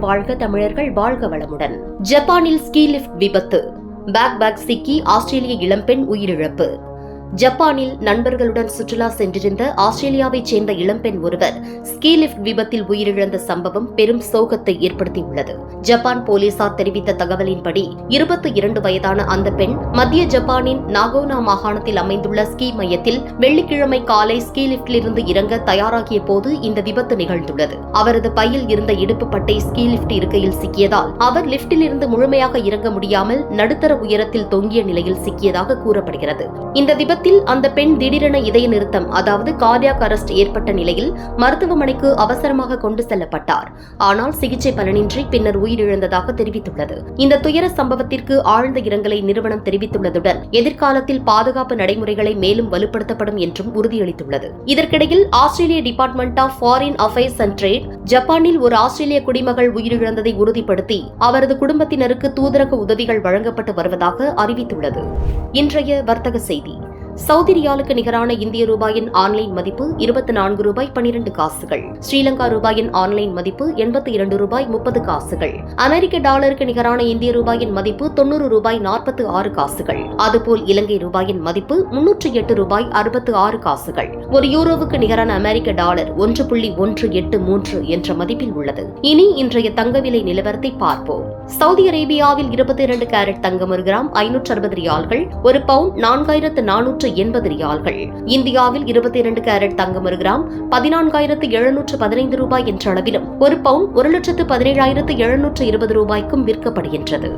வாழ்க தமிழர்கள் வாழ்க வளமுடன். ஜப்பானில் ஸ்கீ லிப்ட் விபத்து. பேக் பேக் சிக்கி ஆஸ்திரேலிய இளம்பெண் உயிரிழப்பு. ஜப்பானில் நண்பர்களுடன் சுற்றுலா சென்றிருந்த ஆஸ்திரேலியாவைச் சேர்ந்த இளம்பெண் ஒருவர் ஸ்கீ லிப்ட் விபத்தில் உயிரிழந்த சம்பவம் பெரும் சோகத்தை ஏற்படுத்தியுள்ளது. ஜப்பான் போலீசார் தெரிவித்த தகவலின்படி இருபத்தி இரண்டு வயதான அந்த பெண் மத்திய ஜப்பானின் நாகோனா மாகாணத்தில் அமைந்துள்ள ஸ்கீ மையத்தில் வெள்ளிக்கிழமை காலை ஸ்கீ லிப்டிலிருந்து இறங்க தயாராகிய போது இந்த விபத்து நிகழ்ந்துள்ளது. அவரது பையில் இருந்த இடுப்பு பட்டை ஸ்கீ லிப்ட் இருக்கையில் சிக்கியதால் அவர் லிப்டிலிருந்து முழுமையாக இறங்க முடியாமல் நடுத்தர உயரத்தில் தொங்கிய நிலையில் சிக்கியதாக கூறப்படுகிறது. இந்த விபத்து சமீபத்தில் அந்த பெண் திடீரென இதய நிறுத்தம் அதாவது கார்டியாக் அரஸ்ட் ஏற்பட்ட நிலையில் மருத்துவமனைக்கு அவசரமாக கொண்டு செல்லப்பட்டார். ஆனால் சிகிச்சை பலனின்றி பின்னர் உயிரிழந்ததாக தெரிவித்துள்ளது. இந்த துயர சம்பவத்திற்கு ஆழ்ந்த இரங்கலை நிறுவனம் தெரிவித்துள்ளதுடன் எதிர்காலத்தில் பாதுகாப்பு நடைமுறைகளை மேலும் வலுப்படுத்தப்படும் என்றும் உறுதியளித்துள்ளது. இதற்கிடையில் ஆஸ்திரேலிய department of foreign affairs and trade ஜப்பானில் ஒரு ஆஸ்திரேலிய குடிமகள் உயிரிழந்ததை உறுதிப்படுத்தி அவரது குடும்பத்தினருக்கு தூதரக உதவிகள் வழங்கப்பட்டு வருவதாக அறிவித்துள்ளது. இன்றைய வர்த்தக செய்தி. சவுதி ரியாலுக்கு நிகரான இந்திய ரூபாயின் ஆன்லைன் மதிப்பு இருபத்தி நான்கு ரூபாய் பனிரெண்டு காசுகள். ஸ்ரீலங்கா ரூபாயின் ஆன்லைன் மதிப்பு எண்பத்தி இரண்டு ரூபாய் முப்பது காசுகள். அமெரிக்க டாலருக்கு நிகரான இந்திய ரூபாயின் மதிப்பு தொன்னூறு ரூபாய் நாற்பத்தி ஆறு காசுகள். அதுபோல் இலங்கை ரூபாயின் மதிப்பு முன்னூற்றி எட்டு ரூபாய் அறுபத்து ஆறு காசுகள். ஒரு யூரோவுக்கு நிகரான அமெரிக்க டாலர் ஒன்று புள்ளி ஒன்று எட்டு மூன்று என்ற மதிப்பில் உள்ளது. இனி இன்றைய தங்க விலை நிலவரத்தை பார்ப்போம். சவுதி அரேபியாவில் இருபத்தி இரண்டு கேரட் தங்கம் ஒரு கிராம் ஐநூற்று அறுபது ரியால்கள் ஒரு பவுண்ட் நான்காயிரத்து நானூற்று எண்பது ரியால்கள். இந்தியாவில் இருபத்தி இரண்டு கேரட் தங்கம் ஒரு கிராம் பதினான்காயிரத்து எழுநூற்று பதினைந்து ரூபாய் என்ற அளவிலும் ஒரு பவுன் ஒரு லட்சத்து பதினேழாயிரத்து எழுநூற்று இருபது ரூபாய்க்கும் விற்கப்படுகின்றது.